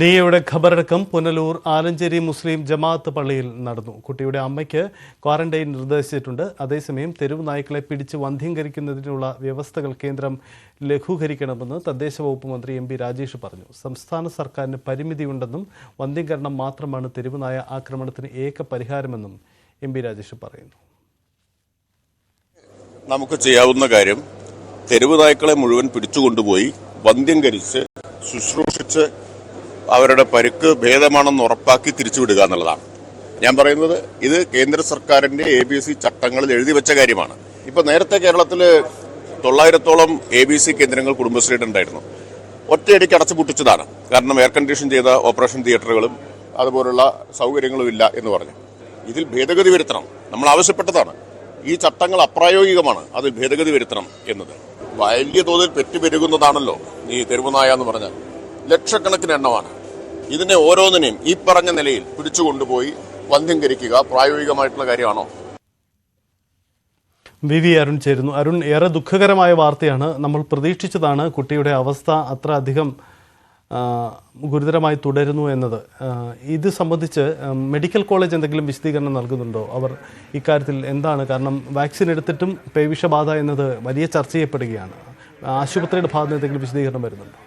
നീയയുടെ ഖബറടക്കം പുനലൂർ ആലഞ്ചേരി മുസ്ലിം ജമാഅത്ത് പള്ളിയിൽ നടന്നു. കുട്ടിയുടെ അമ്മയ്ക്ക് ക്വാറന്റൈൻ നിർദ്ദേശിച്ചിട്ടുണ്ട്. അതേസമയം തെരുവ് നായ്ക്കളെ പിടിച്ച് വന്ധ്യംകരിക്കുന്നതിനുള്ള വ്യവസ്ഥകൾ കേന്ദ്രം ലഘൂകരിക്കണമെന്ന് തദ്ദേശ വകുപ്പ് മന്ത്രി എം രാജേഷ് പറഞ്ഞു. സംസ്ഥാന സർക്കാരിന് പരിമിതിയുണ്ടെന്നും വന്ധ്യംകരണം മാത്രമാണ് തെരുവ് നായ ആക്രമണത്തിന് ഏക പരിഹാരമെന്നും എം രാജേഷ് പറയുന്നു. നമുക്ക് ചെയ്യാവുന്ന കാര്യം തെരുവ് നായ്ക്കളെ മുഴുവൻ പിടിച്ചുകൊണ്ടുപോയി വന്ധ്യംകരിച്ച് ശുശ്രൂഷിച്ച് അവരുടെ പരുക്ക് ഭേദമാണെന്ന് ഉറപ്പാക്കി തിരിച്ചുവിടുക എന്നുള്ളതാണ്. ഞാൻ പറയുന്നത് ഇത് കേന്ദ്ര സർക്കാരിന്റെ എ ബി സി ചട്ടങ്ങളിൽ എഴുതി വെച്ച കാര്യമാണ്. ഇപ്പൊ നേരത്തെ കേരളത്തിൽ തൊള്ളായിരത്തോളം എ ബി സി കേന്ദ്രങ്ങൾ കുടുംബശ്രീയുടെ ഉണ്ടായിരുന്നു. ഒറ്റയടിക്ക് അടച്ചുപൂട്ടിച്ചതാണ് കാരണം എയർ കണ്ടീഷൻ ചെയ്ത ഓപ്പറേഷൻ തിയേറ്ററുകളും അതുപോലുള്ള സൗകര്യങ്ങളും ഇല്ല എന്ന് പറഞ്ഞു. ഇതിൽ ഭേദഗതി വരുത്തണം. നമ്മൾ ആവശ്യപ്പെട്ടതാണ്. ഈ ചട്ടങ്ങൾ അപ്രായോഗികമാണ്. അതിൽ ഭേദഗതി വരുത്തണം എന്നത്. വലിയ തോതിൽ പെറ്റുപെരുകുന്നതാണല്ലോ ഈ തെരുവുനായ എന്ന് പറഞ്ഞാൽ. ലക്ഷക്കണക്കിന് എണ്ണമാണ്. ഇതിനെ ഓരോന്നിനെയും ഈ പറഞ്ഞ നിലയിൽ പിടിച്ചുകൊണ്ടുപോയി വന്ധ്യംകരിക്കുക പ്രായോഗികമായിട്ടുള്ള കാര്യമാണോ? വി വി അരുൺ ചേരുന്നു. അരുൺ ഏറെ ദുഃഖകരമായ വാർത്തയാണ്. നമ്മൾ പ്രതീക്ഷിച്ചതാണ് കുട്ടിയുടെ അവസ്ഥ അത്ര അധികം ഗുരുതരമായി തുടരുന്നു എന്നത്. ഇത് സംബന്ധിച്ച് മെഡിക്കൽ കോളേജ് എന്തെങ്കിലും വിശദീകരണം നൽകുന്നുണ്ടോ? അവർ ഇക്കാര്യത്തിൽ എന്താണ്? കാരണം വാക്സിൻ എടുത്തിട്ടും പേവിഷബാധ എന്നത് വലിയ ചർച്ച ചെയ്യപ്പെടുകയാണ് ആശുപത്രിയുടെ ഭാഗത്ത് എന്തെങ്കിലും വിശദീകരണം വരുന്നുണ്ടോ?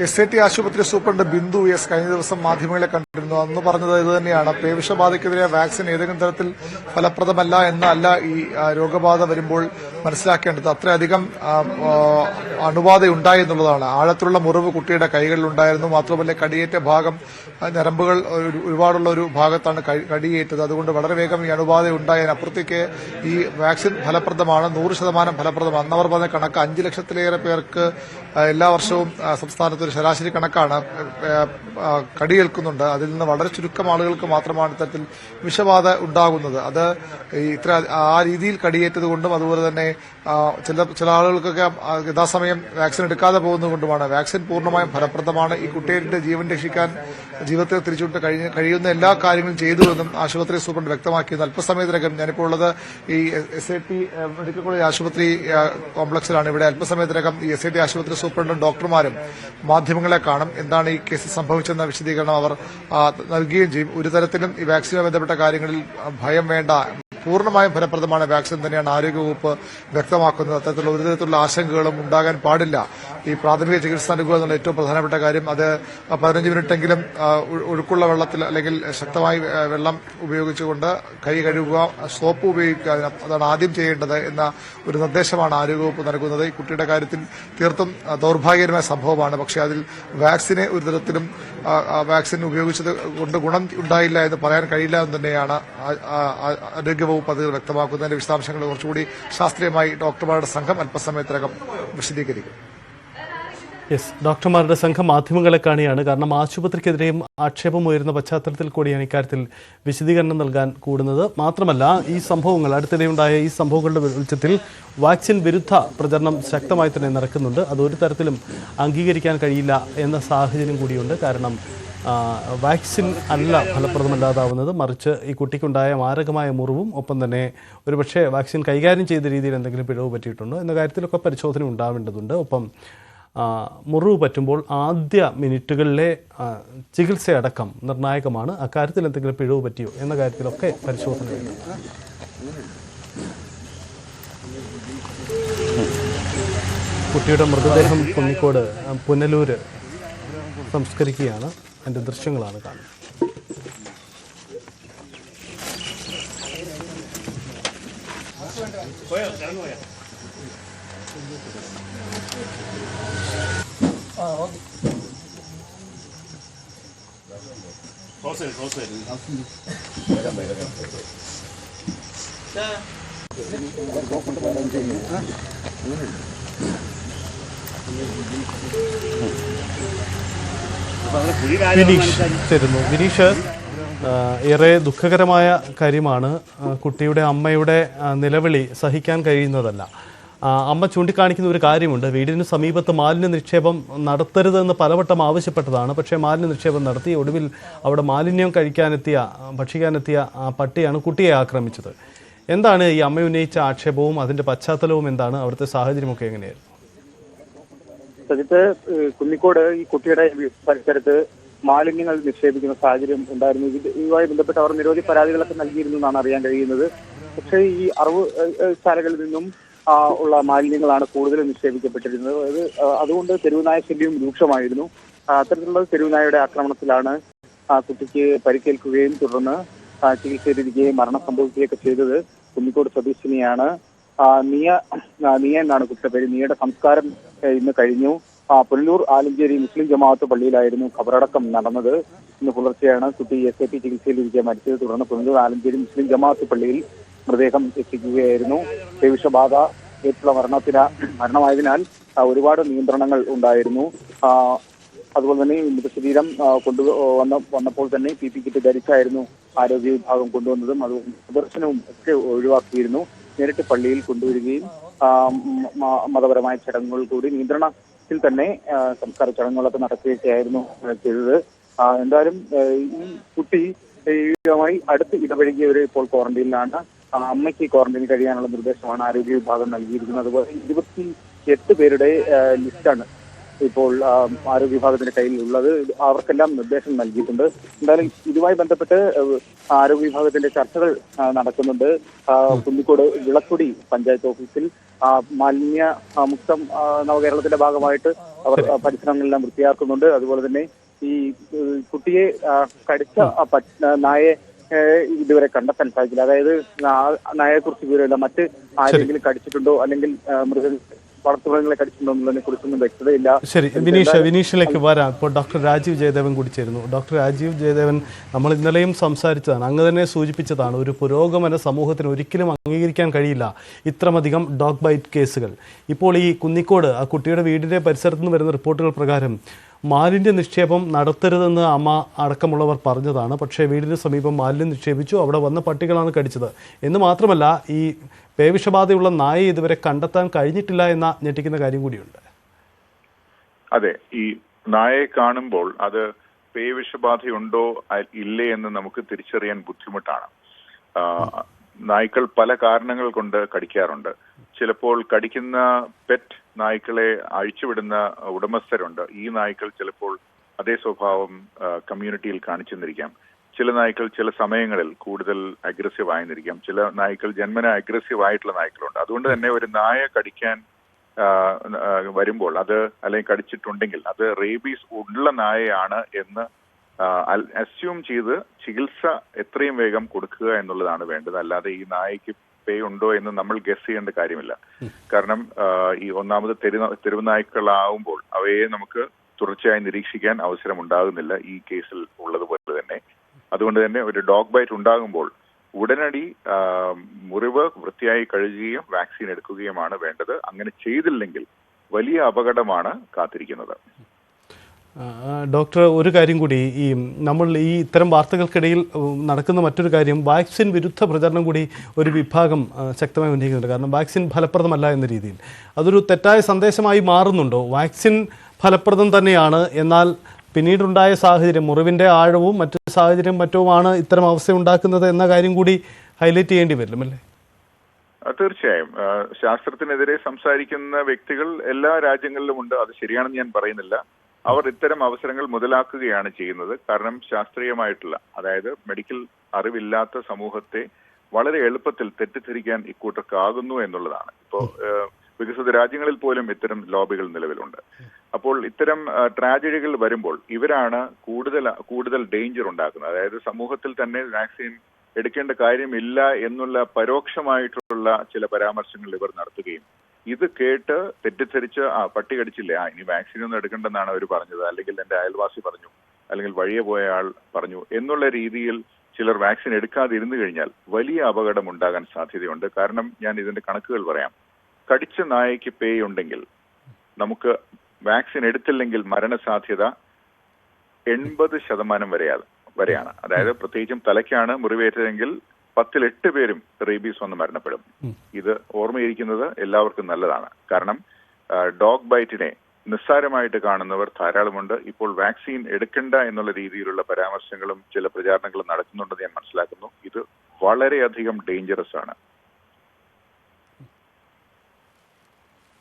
എസ് ഐ ടി ആശുപത്രി സൂപ്രണ്ട് ബിന്ദു എസ് കഴിഞ്ഞ ദിവസം മാധ്യമങ്ങളെ കണ്ടിരുന്നു. അന്ന് പറഞ്ഞത് ഇത് തന്നെയാണ്. പേവിഷബാധയ്ക്കെതിരെ വാക്സിൻ ഏതെങ്കിലും തരത്തിൽ ഫലപ്രദമല്ല എന്നല്ല ഈ രോഗബാധ വരുമ്പോൾ മനസ്സിലാക്കേണ്ടത്. അത്രയധികം അണുബാധ ഉണ്ടായി എന്നുള്ളതാണ്. ആഴത്തിലുള്ള മുറിവ് കുട്ടിയുടെ കൈകളിൽ ഉണ്ടായിരുന്നു മാത്രമല്ല കടിയേറ്റ ഭാഗം ഞരമ്പുകൾ ഒരു- ഒരുപാടുള്ള ഒരു ഭാഗത്താണ് കടിയേറ്റത്. അതുകൊണ്ട് വളരെ വേഗം ഈ അണുബാധ ഉണ്ടായതിനപ്പുറത്തേക്ക് ഈ വാക്സിൻ ഫലപ്രദമാണ്. നൂറ് ശതമാനം ഫലപ്രദമാണ്. അന്നവർ പറഞ്ഞ കണക്ക് അഞ്ച് ലക്ഷത്തിലേറെ പേർക്ക് എല്ലാ വർഷവും സംസ്ഥാനത്ത് ഒരു ശരാശരി കണക്കാണ് കടിയേൽക്കുന്നുണ്ട്. അതിൽ നിന്ന് വളരെ ചുരുക്കം ആളുകൾക്ക് മാത്രമാണ് ഇത്തരത്തിൽ വിഷബാധ ഉണ്ടാകുന്നത്. അത് ഇത്ര ആ രീതിയിൽ കടിയേറ്റത് കൊണ്ടും അതുപോലെ തന്നെ ചില ചില ആളുകൾക്കൊക്കെ യഥാസമയം വാക്സിൻ എടുക്കാതെ പോകുന്നതുകൊണ്ടുമാണ് വാക്സിൻ പൂർണമായും ഫലപ്രദമാണ്. ഈ കുട്ടികളുടെ ജീവൻ രക്ഷിക്കാൻ ജീവിതത്തിൽ തിരിച്ചുവിട്ട് കഴിഞ്ഞ കഴിയുന്ന എല്ലാ കാര്യങ്ങളും ചെയ്തുവെന്നും ആശുപത്രി സൂപ്രണ്ട് വ്യക്തമാക്കിയിരുന്നു അല്പസമയത്തിനകം ഞാനിപ്പോൾ ഉള്ളത് ഈ S I T medical college ആശുപത്രി കോംപ്ലക്സിലാണ്. ഇവിടെ അല്പസമയത്തിനകം ഈ എസ് ഐ ടി ആശുപത്രി സൂപ്രണ്ടും ഡോക്ടർമാരും മാധ്യമങ്ങളെ കാണും. എന്താണ് ഈ കേസ് സംഭവിച്ചെന്ന വിശദീകരണം അവർ നൽകുകയും ചെയ്യും. ഒരു തരത്തിലും ഈ വാക്സിനുമായി ബന്ധപ്പെട്ട കാര്യങ്ങളിൽ ഭയം വേണ്ട. പൂർണമായും ഫലപ്രദമാണ് വാക്സിൻ തന്നെയാണ് ആരോഗ്യവകുപ്പ് വ്യക്തമാക്കുന്നത്. അത്തരത്തിലുള്ള ഒരു തരത്തിലുള്ള ആശങ്കകളും ഉണ്ടാകാൻ പാടില്ല. ഈ പ്രാഥമിക ചികിത്സ നൽകുക എന്നുള്ള ഏറ്റവും പ്രധാനപ്പെട്ട കാര്യം അത് പതിനഞ്ച് മിനിറ്റെങ്കിലും ഒഴുക്കുള്ള വെള്ളത്തിൽ അല്ലെങ്കിൽ ശക്തമായി വെള്ളം ഉപയോഗിച്ചുകൊണ്ട് കൈ കഴുകുക സോപ്പ് ഉപയോഗിക്കുക അതാണ് ആദ്യം ചെയ്യേണ്ടത് എന്ന ഒരു നിർദ്ദേശമാണ് ആരോഗ്യവകുപ്പ് നൽകുന്നത്. ഈ കുട്ടിയുടെ കാര്യത്തിൽ തീർത്തും ദൌർഭാഗ്യകരമായ സംഭവമാണ്. പക്ഷേ അതിൽ വാക്സിനെ ഒരു തരത്തിലും വാക്സിൻ ഉപയോഗിച്ചത് കൊണ്ട് ഗുണം ഉണ്ടായില്ല എന്ന് പറയാൻ കഴിയില്ല എന്ന് തന്നെയാണ് ആ- ആ- പദ്ധതികൾ വ്യക്തമാക്കുന്നതിന്റെ വിശദാംശങ്ങൾ കുറച്ചുകൂടി ശാസ്ത്രീയമായി ഡോക്ടർമാരുടെ സംഘം അല്പസമയത്തിനകം വിശദീകരിക്കും. യെസ് ഡോക്ടർമാരുടെ സംഘം മാധ്യമങ്ങളെ കാണിയാണ്. കാരണം ആശുപത്രിക്കെതിരെയും ആക്ഷേപം ഉയരുന്ന പശ്ചാത്തലത്തിൽ കൂടിയാണ് ഇക്കാര്യത്തിൽ വിശദീകരണം നൽകാൻ കൂടുന്നത്. മാത്രമല്ല ഈ സംഭവങ്ങൾ അടുത്തിടെയുണ്ടായ ഈ സംഭവങ്ങളുടെ വെളിച്ചത്തിൽ വാക്സിൻ വിരുദ്ധ പ്രചരണം ശക്തമായി തന്നെ നടക്കുന്നുണ്ട്. അത് ഒരു തരത്തിലും അംഗീകരിക്കാൻ കഴിയില്ല എന്ന സാഹചര്യം കൂടിയുണ്ട്. കാരണം വാക്സിൻ അല്ല ഫലപ്രദമല്ലാതാവുന്നത്. മറിച്ച് ഈ കുട്ടിക്കുണ്ടായ മാരകമായ മുറിവും ഒപ്പം തന്നെ ഒരുപക്ഷെ വാക്സിൻ കൈകാര്യം ചെയ്ത രീതിയിൽ എന്തെങ്കിലും പിഴവ് പറ്റിയിട്ടുണ്ടോ എന്ന കാര്യത്തിലൊക്കെ പരിശോധന ഉണ്ടാവേണ്ടതുണ്ട്. ഒപ്പം മുറിവ് പറ്റുമ്പോൾ ആദ്യ മിനിറ്റുകളിലെ ചികിത്സയടക്കം നിർണായകമാണ്. അക്കാര്യത്തിൽ എന്തെങ്കിലും പിഴവ് പറ്റിയോ എന്ന കാര്യത്തിലൊക്കെ പരിശോധന കുട്ടിയുടെ മൃതദേഹം കുന്നിക്കോട് പുനലൂർ സംസ്കരിക്കുകയാണ്. അതിൻ്റെ ദൃശ്യങ്ങളാണ് കാണുന്നത് വിനീഷ് തരുന്നു. വിനീഷ് ഏറെ ദുഃഖകരമായ കാര്യമാണ് കുട്ടിയുടെ അമ്മയുടെ നിലവിളി സഹിക്കാൻ കഴിയുന്നതല്ല. അമ്മ ചൂണ്ടിക്കാണിക്കുന്ന ഒരു കാര്യമുണ്ട്. വീടിന് സമീപത്ത് മാലിന്യ നിക്ഷേപം നടത്തരുതെന്ന് പലവട്ടം ആവശ്യപ്പെട്ടതാണ്. പക്ഷേ മാലിന്യ നിക്ഷേപം നടത്തി ഒടുവിൽ അവിടെ മാലിന്യം കഴിക്കാനെത്തിയ ഭക്ഷിക്കാനെത്തിയ ആ പട്ടിയാണ് കുട്ടിയെ ആക്രമിച്ചത്. എന്താണ് ഈ അമ്മ ഉന്നയിച്ച ആക്ഷേപവും അതിന്റെ പശ്ചാത്തലവും എന്താണ്? അവിടുത്തെ സാഹചര്യമൊക്കെ എങ്ങനെയായിരുന്നു? സജിത്ത് കുന്നിക്കോട് ഈ കുട്ടിയുടെ പരിസരത്ത് മാലിന്യങ്ങൾ നിക്ഷേപിക്കുന്ന സാഹചര്യം ഉണ്ടായിരുന്നു. ഇത് ഇതുമായി ബന്ധപ്പെട്ട് അവർ നിരവധി പരാതികളൊക്കെ നൽകിയിരുന്നു എന്നാണ് അറിയാൻ കഴിയുന്നത്. പക്ഷേ ഈ അറിവ് ശാലകളിൽ നിന്നും ഉള്ള മാലിന്യങ്ങളാണ് കൂടുതലും നിക്ഷേപിക്കപ്പെട്ടിരുന്നത്. അത് അതുകൊണ്ട് തെരുവുനായ ശല്യവും രൂക്ഷമായിരുന്നു. അത്തരത്തിലുള്ള തെരുവുനായയുടെ ആക്രമണത്തിലാണ് കുട്ടിക്ക് പരിക്കേൽക്കുകയും തുടർന്ന് ചികിത്സയിലിരിക്കുകയും മരണം സംഭവിക്കുകയൊക്കെ ചെയ്തത് കുന്നിക്കോട് സ്വദേശിനിയാണ്. നിയ നിയ എന്നാണ് കുട്ടിയുടെ പേര്. നിയയുടെ സംസ്കാരം ഇന്ന് കഴിഞ്ഞു. ആ, പുനലൂർ ആലഞ്ചേരി മുസ്ലിം ജമാഅത്ത് പള്ളിയിലായിരുന്നു ഖബറടക്കം നടന്നത്. ഇന്ന് പുലർച്ചെയാണ് കുട്ടി എസ് എ പി ചികിത്സയിലിരിക്കെ മരിച്ചത് തുടർന്ന് പുനലൂർ ആലഞ്ചേരി മുസ്ലിം ജമാഅത്ത് പള്ളിയിൽ മൃതദേഹം എത്തിക്കുകയായിരുന്നു പേവിഷബാധ ഏറ്റുള്ള മരണത്തിന് മരണമായതിനാൽ ഒരുപാട് നിയന്ത്രണങ്ങൾ ഉണ്ടായിരുന്നു. അതുപോലെ തന്നെ മൃതശരീരം കൊണ്ടു വന്ന വന്നപ്പോൾ തന്നെ പി പി കിറ്റ് ധരിച്ചായിരുന്നു ആരോഗ്യ വിഭാഗം കൊണ്ടുവന്നതും അത് പ്രദർശനവും ഒക്കെ ഒഴിവാക്കിയിരുന്നു. നേരിട്ട് പള്ളിയിൽ കൊണ്ടുവരികയും മതപരമായ ചടങ്ങുകൾ കൂടി നിയന്ത്രണത്തിൽ തന്നെ സംസ്കാര ചടങ്ങുകളൊക്കെ നടക്കുകയൊക്കെയായിരുന്നു ആ, ചെയ്തത്. എന്തായാലും ഈ കുട്ടി ഇതുമായി അടുത്ത് ഇടപഴകിയവര് ഇപ്പോൾ ക്വാറന്റൈനിലാണ്. അമ്മയ്ക്ക് ക്വാറന്റൈനിൽ കഴിയാനുള്ള നിർദ്ദേശമാണ് ആരോഗ്യ വിഭാഗം നൽകിയിരിക്കുന്നത്. അതുപോലെ ഇരുപത്തി എട്ട് പേരുടെ ലിസ്റ്റാണ് ഇപ്പോൾ ആരോഗ്യ വിഭാഗത്തിന്റെ കയ്യിൽ ഉള്ളത് ഇത് അവർക്കെല്ലാം നിർദ്ദേശം നൽകിയിട്ടുണ്ട്. എന്തായാലും ഇതുമായി ബന്ധപ്പെട്ട് ആരോഗ്യ വിഭാഗത്തിന്റെ ചർച്ചകൾ നടക്കുന്നുണ്ട്. കുന്നിക്കോട് വിളക്കുടി പഞ്ചായത്ത് ഓഫീസിൽ മാലിന്യ മുക്തം നവകേരളത്തിന്റെ ഭാഗമായിട്ട് അവർ പരിസരങ്ങളെല്ലാം വൃത്തിയാക്കുന്നുണ്ട്. അതുപോലെ തന്നെ ഈ കുട്ടിയെ കടിച്ച നായെ ഇതുവരെ കണ്ടെത്താൻ സാധിക്കില്ല അതായത് നായയെക്കുറിച്ച് വിവരമില്ല. മറ്റ് ആരെങ്കിലും കടിച്ചിട്ടുണ്ടോ? അല്ലെങ്കിൽ മൃഗ വളർത്തുമൃഗങ്ങളെ കടിച്ചിട്ടുണ്ടോ എന്നുള്ളതിനെ കുറിച്ചൊന്നും വ്യക്തതയില്ല. ശരി വിനീഷ് വിനീഷിലേക്ക് വരാം. ഇപ്പോൾ ഡോക്ടർ രാജീവ് ജയദേവൻ കൂടി ചേരുന്നു ഡോക്ടർ രാജീവ് ജയദേവൻ നമ്മൾ ഇന്നലെയും സംസാരിച്ചതാണ്. അങ്ങ് തന്നെ സൂചിപ്പിച്ചതാണ് ഒരു പുരോഗമന സമൂഹത്തിന് ഒരിക്കലും അംഗീകരിക്കാൻ കഴിയില്ല ഇത്രമധികം ഡോഗ് ബൈറ്റ് കേസുകൾ. ഇപ്പോൾ ഈ കുന്നിക്കോട് ആ കുട്ടിയുടെ വീടിന്റെ പരിസരത്ത് നിന്ന് വരുന്ന റിപ്പോർട്ടുകൾ പ്രകാരം മാലിന്യ നിക്ഷേപം നടത്തരുതെന്ന് അമ്മ അടക്കമുള്ളവർ പറഞ്ഞതാണ്. പക്ഷേ വീടിന് സമീപം മാലിന്യം നിക്ഷേപിച്ചു. അവിടെ വന്ന പട്ടികളാണ് കടിച്ചത്. എന്ന് മാത്രമല്ല ഈ പേവിഷബാധയുള്ള നായെ ഇതുവരെ കണ്ടെത്താൻ കഴിഞ്ഞിട്ടില്ല എന്ന ഞെട്ടിക്കുന്ന കാര്യം കൂടിയുണ്ട്. അതെ ഈ നായയെ കാണുമ്പോൾ അത് പേവിഷബാധയുണ്ടോ ഇല്ലേ എന്ന് നമുക്ക് തിരിച്ചറിയാൻ ബുദ്ധിമുട്ടാണ്. നായ്ക്കൾ പല കാരണങ്ങൾ കൊണ്ട് കടിക്കാറുണ്ട്. ചിലപ്പോൾ കടിക്കുന്ന പെറ്റ് നായ്ക്കളെ അഴിച്ചുവിടുന്ന ഉടമസ്ഥരുണ്ട്. ഈ നായ്ക്കൾ ചിലപ്പോൾ അതേ സ്വഭാവം കമ്മ്യൂണിറ്റിയിൽ കാണിച്ചെന്നിരിക്കാം. ചില നായ്ക്കൾ ചില സമയങ്ങളിൽ കൂടുതൽ അഗ്രസീവ് ആയെന്നിരിക്കാം. ചില നായ്ക്കൾ ജന്മന അഗ്രസീവ് ആയിട്ടുള്ള നായ്ക്കളുണ്ട്. അതുകൊണ്ട് തന്നെ ഒരു നായ കടിക്കാൻ വരുമ്പോൾ അത് അല്ലെങ്കിൽ കടിച്ചിട്ടുണ്ടെങ്കിൽ അത് റേബീസ് ഉള്ള നായയാണ് എന്ന് അസ്യൂം ചെയ്ത് ചികിത്സ എത്രയും വേഗം കൊടുക്കുക എന്നുള്ളതാണ് വേണ്ടത്. അല്ലാതെ ഈ നായക്ക് പേ ഉണ്ടോ എന്ന് നമ്മൾ ഗസ് ചെയ്യേണ്ട കാര്യമില്ല. കാരണം ഈ ഒന്നാമത് തെരു തെരുവുനായ്ക്കളാവുമ്പോൾ അവയെ നമുക്ക് തുടർച്ചയായി നിരീക്ഷിക്കാൻ അവസരം ഉണ്ടാകുന്നില്ല ഈ കേസിൽ ഉള്ളതുപോലെ തന്നെ. അതുകൊണ്ട് തന്നെ ഒരു ഡോഗ് ബൈറ്റ് ഉണ്ടാകുമ്പോൾ ഉടനടി മുറിവ് വൃത്തിയായി കഴുകുകയും വാക്സിൻ എടുക്കുകയുമാണ് വേണ്ടത്. അങ്ങനെ ചെയ്തില്ലെങ്കിൽ വലിയ അപകടമാണ് കാത്തിരിക്കുന്നത്. ഡോക്ടർ ഒരു കാര്യം കൂടി. ഈ നമ്മൾ ഈ ഇത്തരം വാർത്തകൾക്കിടയിൽ നടക്കുന്ന മറ്റൊരു കാര്യം വാക്സിൻ വിരുദ്ധ പ്രചരണം കൂടി ഒരു വിഭാഗം ശക്തമായി ഉന്നയിക്കുന്നുണ്ട്. കാരണം വാക്സിൻ ഫലപ്രദമല്ല എന്ന രീതിയിൽ. അതൊരു തെറ്റായ സന്ദേശമായി മാറുന്നുണ്ടോ? വാക്സിൻ ഫലപ്രദം തന്നെയാണ്. എന്നാൽ പിന്നീടുണ്ടായ സാഹചര്യം മുറിവിന്റെ ആഴവും മറ്റു സാഹചര്യം മറ്റുമാണ് ഇത്തരം അവസ്ഥ ഉണ്ടാക്കുന്നത് എന്ന കാര്യം കൂടി ഹൈലൈറ്റ് ചെയ്യേണ്ടി വരും അല്ലേ? തീർച്ചയായും. ശാസ്ത്രത്തിനെതിരെ സംസാരിക്കുന്ന വ്യക്തികൾ എല്ലാ രാജ്യങ്ങളിലും ഉണ്ട്. അത് ശരിയാണെന്ന് ഞാൻ പറയുന്നില്ല. അവർ ഇത്തരം അവസരങ്ങൾ മുതലാക്കുകയാണ് ചെയ്യുന്നത്. കാരണം ശാസ്ത്രീയമായിട്ടുള്ള അതായത് മെഡിക്കൽ അറിവില്ലാത്ത സമൂഹത്തെ വളരെ എളുപ്പത്തിൽ തെറ്റിദ്ധരിക്കാൻ ഇക്കൂട്ടർക്കാകുന്നു എന്നുള്ളതാണ്. ഇപ്പോ വികസിത രാജ്യങ്ങളിൽ പോലും ഇത്തരം ലോബികൾ നിലവിലുണ്ട്. അപ്പോൾ ഇത്തരം ട്രാജഡികൾ വരുമ്പോൾ ഇവരാണ് കൂടുതൽ കൂടുതൽ ഡേഞ്ചർ ഉണ്ടാക്കുന്നത്. അതായത് സമൂഹത്തിൽ തന്നെ വാക്സിൻ എടുക്കേണ്ട കാര്യമില്ല എന്നുള്ള പരോക്ഷമായിട്ടുള്ള ചില പരാമർശങ്ങൾ ഇവർ നടത്തുകയും ഇത് കേട്ട് തെറ്റിദ്ധരിച്ച് ആ പട്ടി കടിച്ചില്ലേ? ആ ഇനി വാക്സിൻ ഒന്നും എടുക്കണ്ടെന്നാണ് അവർ പറഞ്ഞത്. അല്ലെങ്കിൽ എന്റെ അയൽവാസി പറഞ്ഞു. അല്ലെങ്കിൽ വഴിയെ പോയ ആൾ പറഞ്ഞു. എന്നുള്ള രീതിയിൽ ചിലർ വാക്സിൻ എടുക്കാതിരുന്നു കഴിഞ്ഞാൽ വലിയ അപകടം ഉണ്ടാകാൻ സാധ്യതയുണ്ട്. കാരണം ഞാൻ ഇതിന്റെ കണക്കുകൾ പറയാം. കടിച്ച നായയ്ക്ക് പേ ഉണ്ടെങ്കിൽ നമുക്ക് വാക്സിൻ എടുത്തില്ലെങ്കിൽ മരണസാധ്യത എൺപത് ശതമാനം വരെയാണ് വരെയാണ്. അതായത് പ്രത്യേകിച്ചും തലയ്ക്കാണ് മുറിവേറ്റതെങ്കിൽ പത്തിൽ എട്ട് പേരും റേബീസ് വന്ന് മരണപ്പെടും. ഇത് ഓർമ്മയിരിക്കുന്നത് എല്ലാവർക്കും നല്ലതാണ്. കാരണം ഡോഗ് ബൈറ്റിനെ നിസ്സാരമായിട്ട് കാണുന്നവർ ധാരാളമുണ്ട്. ഇപ്പോൾ വാക്സിൻ എടുക്കണ്ട എന്നുള്ള രീതിയിലുള്ള പരാമർശങ്ങളും ചില പ്രചാരണങ്ങളും നടക്കുന്നുണ്ടെന്ന് ഞാൻ മനസ്സിലാക്കുന്നു. ഇത് വളരെയധികം ഡേഞ്ചറസ് ആണ്.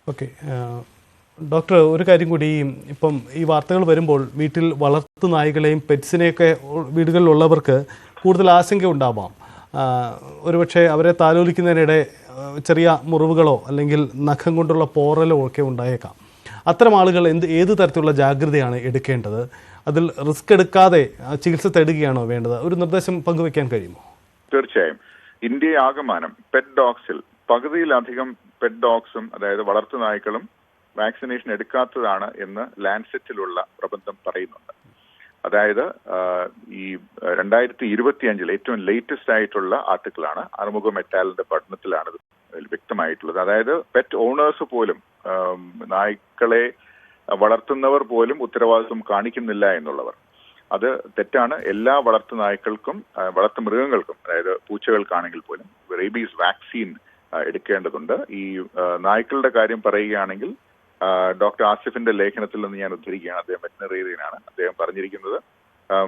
ഓക്കെ ഡോക്ടർ ഒരു കാര്യം കൂടി. ഇപ്പം ഈ വാർത്തകൾ വരുമ്പോൾ വീട്ടിൽ വളർത്തു നായ്കളെയും പെറ്റ്സിനെയൊക്കെ വീടുകളിലുള്ളവർക്ക് കൂടുതൽ ആശങ്ക ഉണ്ടാവാം. ഒരുപക്ഷെ അവരെ താലോലിക്കുന്നതിനിടെ ചെറിയ മുറിവുകളോ അല്ലെങ്കിൽ നഖം കൊണ്ടുള്ള പോറലോ ഒക്കെ ഉണ്ടായേക്കാം. അത്തരം ആളുകൾ എന്ത് ഏത് തരത്തിലുള്ള ജാഗ്രതയാണ് എടുക്കേണ്ടത്? അതിൽ റിസ്ക് എടുക്കാതെ ചികിത്സ തേടുകയാണോ വേണ്ടത്? ഒരു നിർദ്ദേശം പങ്കുവെക്കാൻ കഴിയുമോ? തീർച്ചയായും. ഇന്ത്യ ആകമാനം പെറ്റ് ഡോഗ്സിൽ പകുതിയിലധികം പെറ്റ് ഡോഗ്സും അതായത് വളർത്തു നായ്ക്കളും വാക്സിനേഷൻ എടുക്കാത്തതാണ് എന്ന് ലാൻസെറ്റിലുള്ള പ്രബന്ധം പറയുന്നുണ്ട്. അതായത് ഈ രണ്ടായിരത്തി ഇരുപത്തി അഞ്ചിൽ ഏറ്റവും ലേറ്റസ്റ്റ് ആയിട്ടുള്ള ആർട്ടിക്കിളാണ് അറുമുഖ മെറ്റാലിന്റെ പഠനത്തിലാണ് വ്യക്തമായിട്ടുള്ളത്. അതായത് പെറ്റ് ഓണേഴ്സ് പോലും നായ്ക്കളെ വളർത്തുന്നവർ പോലും ഉത്തരവാദിത്വം കാണിക്കുന്നില്ല എന്നുള്ളവർ. അത് തെറ്റാണ്. എല്ലാ വളർത്തു നായ്ക്കൾക്കും വളർത്തു മൃഗങ്ങൾക്കും അതായത് പൂച്ചകൾക്കാണെങ്കിൽ പോലും റേബീസ് വാക്സിൻ എടുക്കേണ്ടതുണ്ട്. ഈ നായ്ക്കളുടെ കാര്യം പറയുകയാണെങ്കിൽ ഡോക്ടർ ആസിഫിന്റെ ലേഖനത്തിൽ നിന്ന് ഞാൻ ഉദ്ധരിക്കുകയാണ്. അദ്ദേഹം വെറ്റിനറിയനാണ് അദ്ദേഹം പറഞ്ഞിരിക്കുന്നത്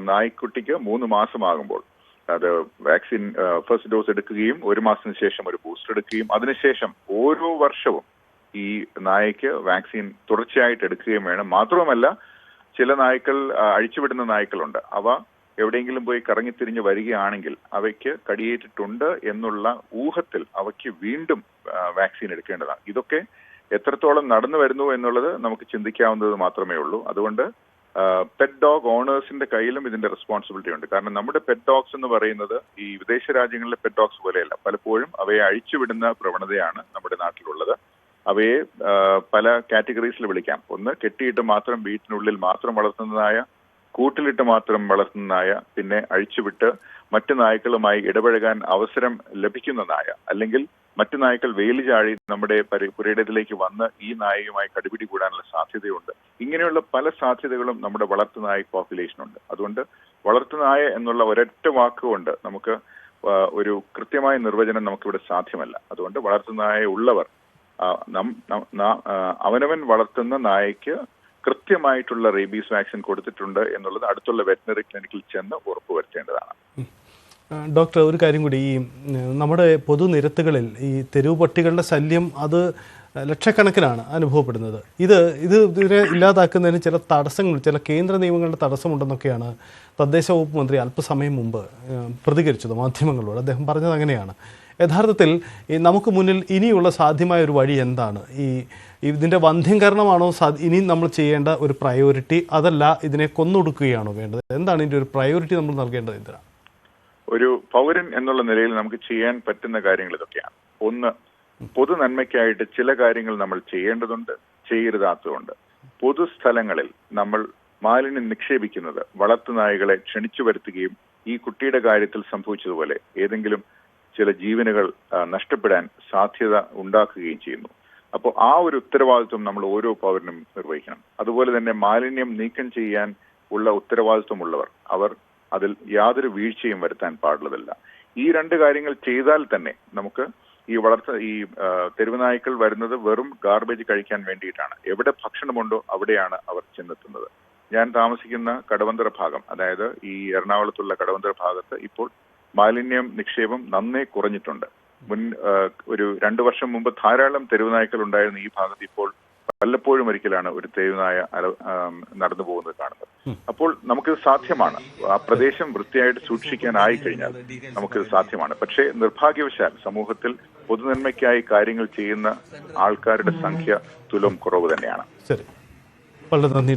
നായ്ക്കുട്ടിക്ക് മൂന്ന് മാസമാകുമ്പോൾ അത് വാക്സിൻ ഫസ്റ്റ് ഡോസ് എടുക്കുകയും ഒരു മാസത്തിന് ശേഷം ഒരു ബൂസ്റ്റർ എടുക്കുകയും അതിനുശേഷം ഓരോ വർഷവും ഈ നായ്ക്ക് വാക്സിൻ തുടർച്ചയായിട്ട് എടുക്കുകയും വേണം. മാത്രവുമല്ല ചില നായ്ക്കൾ അഴിച്ചുവിടുന്ന നായ്ക്കളുണ്ട്. അവ എവിടെയെങ്കിലും പോയി കറങ്ങിത്തിരിഞ്ഞ് വരികയാണെങ്കിൽ അവയ്ക്ക് കടിയേറ്റിട്ടുണ്ട് എന്നുള്ള ഊഹത്തിൽ അവയ്ക്ക് വീണ്ടും വാക്സിൻ എടുക്കേണ്ടതാണ്. ഇതൊക്കെ എത്രത്തോളം നടന്നു വരുന്നു എന്നുള്ളത് നമുക്ക് ചിന്തിക്കാവുന്നത് മാത്രമേ ഉള്ളൂ. അതുകൊണ്ട് പെറ്റ് ഡോഗ് ഓണേഴ്സിന്റെ കയ്യിലും ഇതിന്റെ റെസ്പോൺസിബിലിറ്റി ഉണ്ട്. കാരണം നമ്മുടെ പെറ്റ് ഡോഗ്സ് എന്ന് പറയുന്നത് ഈ വിദേശ രാജ്യങ്ങളിലെ പെറ്റ് ഡോഗ്സ് പോലെയല്ല. പലപ്പോഴും അവയെ അഴിച്ചുവിടുന്ന പ്രവണതയാണ് നമ്മുടെ നാട്ടിലുള്ളത്. അവയെ പല കാറ്റഗറീസിൽ വിളിക്കാം. ഒന്ന് കെട്ടിയിട്ട് മാത്രം വീട്ടിനുള്ളിൽ മാത്രം വളർത്തുന്നതായ കൂട്ടിലിട്ട് മാത്രം വളർത്തുന്നതായ പിന്നെ അഴിച്ചുവിട്ട് മറ്റു നായ്ക്കളുമായി ഇടപഴകാൻ അവസരം ലഭിക്കുന്ന നായ അല്ലെങ്കിൽ മറ്റു നായ്ക്കൾ വേലി ചാഴി നമ്മുടെ പരി- പുരയിടത്തിലേക്ക് വന്ന് ഈ നായയുമായി കടുപിടി കൂടാനുള്ള സാധ്യതയുണ്ട്. ഇങ്ങനെയുള്ള പല സാധ്യതകളും നമ്മുടെ വളർത്തുനായ പോപ്പുലേഷനുണ്ട് അതുകൊണ്ട് വളർത്തുനായ എന്നുള്ള ഒരൊറ്റ വാക്കുകൊണ്ട് നമുക്ക് ഒരു കൃത്യമായ നിർവചനം നമുക്കിവിടെ സാധ്യമല്ല. അതുകൊണ്ട് വളർത്തുനായ ഉള്ളവർ അവനവൻ വളർത്തുന്ന നായയ്ക്ക് കൃത്യമായിട്ടുള്ള റേബീസ് വാക്സിൻ കൊടുത്തിട്ടുണ്ട് എന്നുള്ളത് അടുത്തുള്ള വെറ്റിനറി ക്ലിനിക്കിൽ ചെന്ന് ഉറപ്പുവരുത്തേണ്ടതാണ്. ഡോക്ടർ ഒരു കാര്യം കൂടി. ഈ നമ്മുടെ പൊതുനിരത്തുകളിൽ ഈ തെരുവ് പട്ടികളുടെ ശല്യം അത് ലക്ഷക്കണക്കിനാണ് അനുഭവപ്പെടുന്നത്. ഇത് ഇത് ഇതിനെ ഇല്ലാതാക്കുന്നതിന് ചില തടസ്സങ്ങൾ ചില കേന്ദ്ര നിയമങ്ങളുടെ തടസ്സമുണ്ടെന്നൊക്കെയാണ് തദ്ദേശ വകുപ്പ് മന്ത്രി അല്പസമയം മുമ്പ് പ്രതികരിച്ചത് മാധ്യമങ്ങളോട്. അദ്ദേഹം പറഞ്ഞത് അങ്ങനെയാണ്. യഥാർത്ഥത്തിൽ നമുക്ക് മുന്നിൽ ഇനിയുള്ള സാധ്യമായ ഒരു വഴി എന്താണ്? ഈ ഇതിന്റെ വന്ധ്യംകരണമാണോ സാ- ഇനി നമ്മൾ ചെയ്യേണ്ട ഒരു പ്രയോറിറ്റി അതല്ല ഇതിനെ കൊന്നൊടുക്കുകയാണോ വേണ്ടത്? എന്താണ് ഇതിന്റെ ഒരു പ്രയോറിറ്റി നമ്മൾ നൽകേണ്ടത് എന്തിനാണ് ഒരു പൗരൻ എന്നുള്ള നിലയിൽ നമുക്ക് ചെയ്യാൻ പറ്റുന്ന കാര്യങ്ങൾ ഇതൊക്കെയാണ്. ഒന്ന് പൊതു നന്മയ്ക്കായിട്ട് ചില കാര്യങ്ങൾ നമ്മൾ ചെയ്യേണ്ടതുണ്ട് ചെയ്യരുതാത്തതുണ്ട്. പൊതുസ്ഥലങ്ങളിൽ നമ്മൾ മാലിന്യം നിക്ഷേപിക്കുന്നത് വളർത്തുനായകളെ ക്ഷണിച്ചു വരുത്തുകയും ഈ കുട്ടിയുടെ കാര്യത്തിൽ സംഭവിച്ചതുപോലെ ഏതെങ്കിലും ചില ജീവനുകൾ നഷ്ടപ്പെടാൻ സാധ്യത ഉണ്ടാക്കുകയും ചെയ്യുന്നു. അപ്പോൾ ആ ഒരു ഉത്തരവാദിത്വം നമ്മൾ ഓരോ പൗരനും നിർവഹിക്കണം. അതുപോലെ തന്നെ മാലിന്യം നീക്കം ചെയ്യാൻ ഉള്ള ഉത്തരവാദിത്വമുള്ളവർ അവർ അതിൽ യാതൊരു വീഴ്ചയും വരുത്താൻ പാടുള്ളതല്ല. ഈ രണ്ട് കാര്യങ്ങൾ ചെയ്താൽ തന്നെ നമുക്ക് ഈ വളർച്ച ഈ തെരുവുനായ്ക്കൾ വരുന്നത് വെറും ഗാർബേജ് കഴിക്കാൻ വേണ്ടിയിട്ടാണ്. എവിടെ ഭക്ഷണമുണ്ടോ അവിടെയാണ് അവർ ചെന്നെത്തുന്നത്. ഞാൻ താമസിക്കുന്ന കടവന്തര ഭാഗം അതായത് ഈ എറണാകുളത്തുള്ള കടവന്തര ഭാഗത്ത് ഇപ്പോൾ മാലിന്യം നിക്ഷേപം നന്നേ കുറഞ്ഞിട്ടുണ്ട്. മുൻ ഒരു രണ്ടു വർഷം മുമ്പ് ധാരാളം തെരുവുനായ്ക്കൾ ഉണ്ടായിരുന്ന ഈ ഭാഗത്ത് ഇപ്പോൾ വല്ലപ്പോഴും ഒരിക്കലാണ് ഒരു തെരുവുനായ നടന്നു പോകുന്നത് കാണുന്നത്. അപ്പോൾ നമുക്കിത് സാധ്യമാണ്. ആ പ്രദേശം വൃത്തിയായിട്ട് സൂക്ഷിക്കാനായി കഴിഞ്ഞാൽ നമുക്കിത് സാധ്യമാണ്. പക്ഷേ നിർഭാഗ്യവശാൽ സമൂഹത്തിൽ പൊതുനന്മയ്ക്കായി കാര്യങ്ങൾ ചെയ്യുന്ന ആൾക്കാരുടെ സംഖ്യ തുലം കുറവ് തന്നെയാണ്. വളരെ നന്ദി.